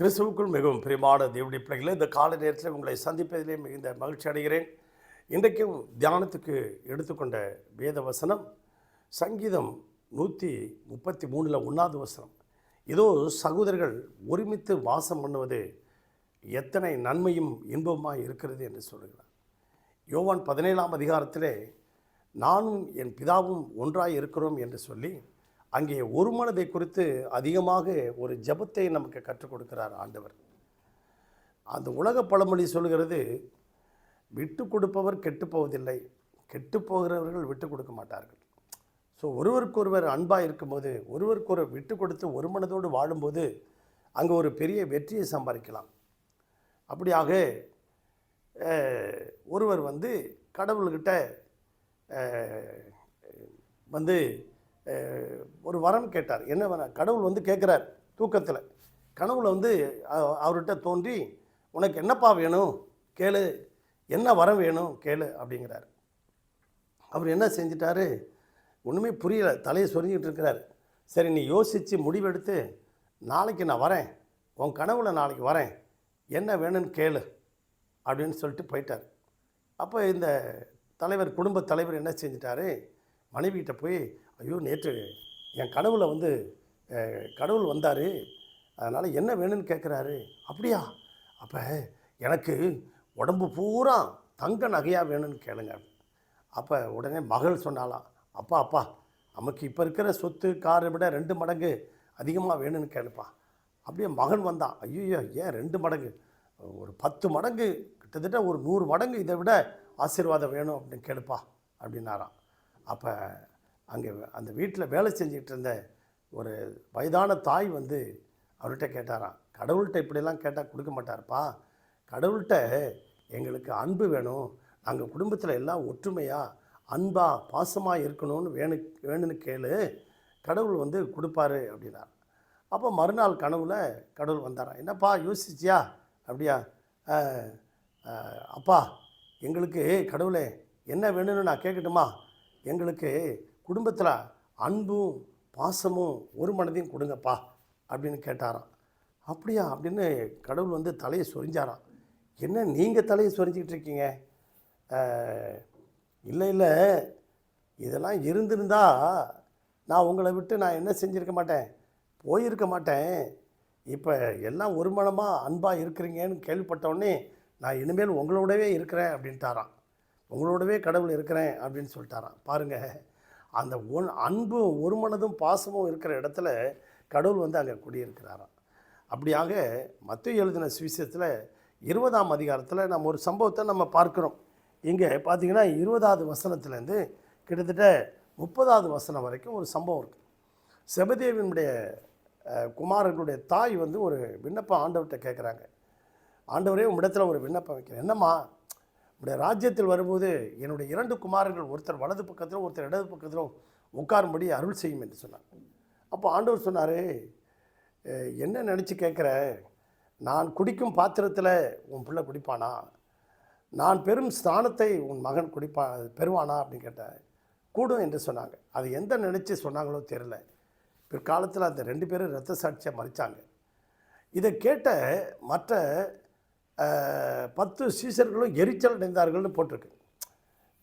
கிறிஸ்துவுக்குள் மிகவும் பிரியமான தேவனுடைய பிள்ளைகளை இந்த கால நேரத்தில் உங்களை சந்திப்பதிலே மிகுந்த மகிழ்ச்சி அடைகிறேன். இன்றைக்கும் தியானத்துக்கு எடுத்துக்கொண்ட வேத வசனம் சங்கீதம் நூற்றி முப்பத்தி மூணில் ஒன்றாவது வசனம். இதோ சகோதரர்கள் ஒருமித்து வாசம் பண்ணுவது எத்தனை நன்மையும் இன்பமாக இருக்கிறது என்று சொல்கிறார் யோவான் பதினேழாம் அதிகாரத்திலே நானும் என் பிதாவும் ஒன்றாக இருக்கிறோம் என்று சொல்லி அங்கே ஒரு மனதை குறித்து அதிகமாக ஒரு ஜெபத்தை நமக்கு கற்றுக் கொடுக்கிறார் ஆண்டவர். அந்த உலக பழமொழி சொல்கிறது விட்டு கொடுப்பவர் கெட்டுப்போவதில்லை கெட்டு போகிறவர்கள் விட்டு கொடுக்க மாட்டார்கள். ஸோ ஒருவருக்கொருவர் அன்பாக இருக்கும்போது ஒருவருக்கொருவர் விட்டு கொடுத்து ஒரு மனதோடு வாழும்போது அங்கே ஒரு பெரிய வெற்றியை சம்பாதிக்கலாம். அப்படியாக ஒருவர் வந்து கடவுள்கிட்ட வந்து ஒரு வரம் கேட்டார். என்ன வரம் கடவுள் வந்து கேட்குறார் தூக்கத்தில். கனவுல வந்து அவர்கிட்ட தோன்றி உனக்கு என்னப்பா வேணும்? கேளு. என்ன வரம் வேணும்? கேளு அப்படிங்கிறார். அவர் என்ன செஞ்சிட்டாரு? ஒன்றுமே புரியல. தலையை சொரிஞ்சிக்கிட்டு இருக்கிறார். சரி நீ யோசித்து முடிவெடுத்து நாளைக்கு நான் வரேன். உன் கனவுல நாளைக்கு வரேன். என்ன வேணும்னு கேளு அப்படின்னு சொல்லிட்டு போயிட்டார். அப்போ இந்த தலைவர் குடும்ப தலைவர் என்ன செஞ்சிட்டாரு? மனைவிகிட்ட போய் ஐயோ நேற்று என் கனவுல வந்து கடவுள் வந்தார். அதனால் என்ன வேணும்னு கேட்குறாரு அப்படியா? அப்போ எனக்கு உடம்பு பூரா தங்க நகையாக வேணும்னு கேளுங்க. அப்போ உடனே மகள் சொன்னாலாம் அப்பா அப்பா நமக்கு இப்போ இருக்கிற சொத்து காரை விட ரெண்டு மடங்கு அதிகமாக வேணும்னு கேளுப்பா. அப்படியே மகன் வந்தான் ஐயோ ஏன் ரெண்டு மடங்கு? ஒரு பத்து மடங்கு கிட்டத்தட்ட ஒரு நூறு மடங்கு இதை விட ஆசீர்வாதம் வேணும் அப்படின்னு கேளுப்பா. அப்படின்னாராம். அப்போ அங்கே அந்த வீட்டில் வேலை செஞ்சுக்கிட்டு இருந்த ஒரு வயதான தாய் வந்து அவர்கிட்ட கேட்டாராம் கடவுள்கிட்ட இப்படியெல்லாம் கேட்டால் கொடுக்க மாட்டார்ப்பா. கடவுள்கிட்ட எங்களுக்கு அன்பு வேணும். நாங்கள் குடும்பத்தில் எல்லாம் ஒற்றுமையாக அன்பாக பாசமாக இருக்கணும்னு வேணு வேணும்னு கேளு. கடவுள் வந்து கொடுப்பாரு அப்படின்னார். அப்போ மறுநாள் கனவுல கடவுள் வந்தாராம் என்னப்பா யோசிச்சியா? அப்படியா. அப்பா எங்களுக்கு கடவுளே என்ன வேணும்னு நான் கேட்கட்டுமா? எங்களுக்கு குடும்பத்தில் அன்பும் பாசமும் ஒரு மனதையும் கொடுங்கப்பா அப்படின்னு கேட்டாராம். அப்படியா? அப்படின்னு கடவுள் வந்து தலையை சொரிஞ்சாராம். என்ன நீங்கள் தலையை சொரிஞ்சிக்கிட்டு இருக்கீங்க? இல்லை இல்லை. இதெல்லாம் இருந்திருந்தா நான் உங்களை விட்டு நான் என்ன செஞ்சுருக்க மாட்டேன்? போயிருக்க மாட்டேன். இப்போ எல்லாம் ஒரு மனமாக அன்பாக இருக்கிறீங்கன்னு கேள்விப்பட்டோடனே நான் இனிமேல் உங்களோடவே இருக்கிறேன் அப்படின்ட்டாராம். உங்களோடவே கடவுள் இருக்கிறேன் அப்படின்னு சொல்லிட்டாராம். பாருங்கள் அந்த ஒன் அன்பும் ஒரு மனதும் பாசமும் இருக்கிற இடத்துல கடவுள் வந்து அங்கே குடியிருக்கிறாராம். அப்படியாக மத்திய எழுதின சுவிசேஷத்தில் இருபதாம் அதிகாரத்தில் நம்ம ஒரு சம்பவத்தை நம்ம பார்க்குறோம். இங்கே பார்த்தீங்கன்னா இருபதாவது வசனத்துலேருந்து கிட்டத்தட்ட முப்பதாவது வசனம் வரைக்கும் ஒரு சம்பவம் இருக்குது செபதேவினுடைய குமாரர்களுடைய தாய் வந்து ஒரு விண்ணப்பம் ஆண்டவர்கிட்ட கேட்குறாங்க ஆண்டவரே உம்மிடத்தில் ஒரு விண்ணப்பம் வைக்கிறேன். என்னம்மா? உடைய ராஜ்யத்தில் வரும்போது என்னுடைய இரண்டு குமாரர்கள் ஒருத்தர் வலது பக்கத்திலும் ஒருத்தர் இடது பக்கத்திலும் உட்காரும்படி அருள் செய்யும் என்று சொன்னார். அப்போ ஆண்டவர் சொன்னார் என்ன நினச்சி கேட்குற? நான் குடிக்கும் பாத்திரத்தில் உன் பிள்ளை குடிப்பானா? நான் பெரும் ஸ்தானத்தை உன் மகன் குடிப்பா பெறுவானா? அப்படின்னு கேட்டேன் கூடும் என்று சொன்னாங்க. அது எந்த நினச்சி சொன்னாங்களோ தெரில பிற்காலத்தில் அந்த ரெண்டு பேரும் இரத்த சாட்சியாக மறிச்சாங்க இதை கேட்ட மற்ற பத்து சீசர்களும் எரிச்சல் அடைந்தார்கள்னு போட்டிருக்கு.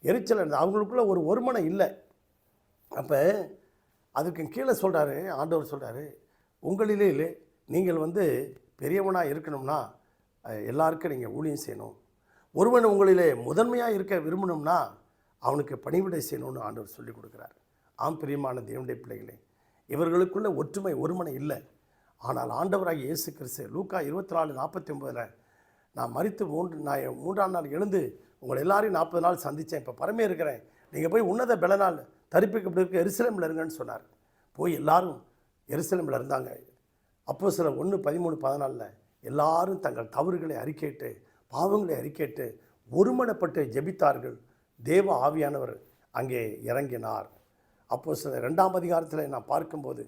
எரிச்சல் அடைந்த அவங்களுக்குள்ள ஒரு ஒருமனம் இல்லை. அப்போ அதுக்கு கீழே சொல்கிறாரு ஆண்டவர் சொல்கிறாரு உங்களிலே இல்லை நீங்கள் வந்து பெரியவனாக இருக்கணும்னா எல்லாருக்கும் நீங்கள் ஊழியம் செய்யணும். ஒருவன் உங்களிலே முதன்மையாக இருக்க விரும்பணும்னா அவனுக்கு பணிவிடை செய்யணும்னு ஆண்டவர் சொல்லி கொடுக்குறார். ஆம் பிரியமான தேவனுடைய பிள்ளைகளே இவர்களுக்குள்ள ஒற்றுமை ஒருமனை இல்லை. ஆனால் ஆண்டவராக இயேசு கிறிஸ்து லூக்கா இருபத்தி நாலு நாற்பத்தி ஒம்பதில் நான் மறித்து மூன்று நான் மூன்றாம் நாள் எழுந்து உங்களை எல்லாரையும் நாற்பது நாள் சந்தித்தேன். இப்போ பரமே இருக்கிறேன். நீங்கள் போய் உன்னத பலனால் தரிப்புக்கு இப்படி இருக்க எரிசலமில் இருங்கன்னு சொன்னார். போய் எல்லாரும் எரிசலமில் இருந்தாங்க. அப்போ சில ஒன்று பதிமூணு பதினாலில் எல்லாரும் தங்கள் தவறுகளை அறிக்கையிட்டு பாவங்களை அறிக்கையிட்டு ஒருமனப்பட்டு ஜெபித்தார்கள். தேவ ஆவியானவர் அங்கே இறங்கினார். அப்போ சில ரெண்டாம் அதிகாரத்தில் நான் பார்க்கும்போது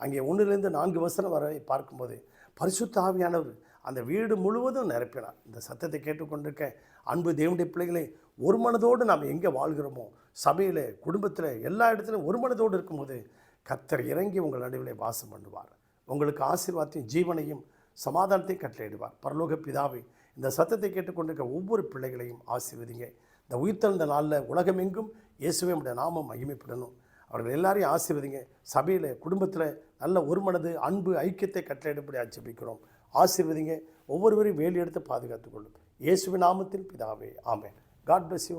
அங்கே ஒன்றுலேருந்து நான்கு வசனம் வரை பார்க்கும்போது பரிசுத்த ஆவியானவர் அந்த வீடு முழுவதும் நிரப்பினார். இந்த சத்தத்தை கேட்டுக்கொண்டிருக்க அன்பு தேவனுடைய பிள்ளைகளை ஒரு மனதோடு நாம் எங்கே வாழ்கிறோமோ சபையில் குடும்பத்தில் எல்லா இடத்துலையும் ஒரு மனதோடு இருக்கும்போது கத்தர் இறங்கி உங்கள் நடுவிலே வாசம் பண்ணுவார். உங்களுக்கு ஆசீர்வாதத்தையும் ஜீவனையும் சமாதானத்தையும் கட்டளையிடுவார். பரலோக பிதாவை இந்த சத்தத்தை கேட்டுக்கொண்டிருக்க ஒவ்வொரு பிள்ளைகளையும் ஆசீர்வதிங்க. இந்த உயிர்த்தெழுந்த நாளில் உலகமெங்கும் இயேசுவே நம்முடைய நாமம் மகிமைப்படணும். அவர்கள் எல்லாரையும் ஆசீர்வதிங்க. சபையில் குடும்பத்தில் நல்ல ஒரு மனது அன்பு ஐக்கியத்தை கட்டளையிடப்படி ஆட்சேபிக்கிறோம் ஆசீர்வதிங்க. ஒவ்வொருவரையும் வேலி எடுத்து பாதுகாத்துக் கொள்ளும் இயேசுவின் நாமத்தில் பிதாவே ஆமென். God bless you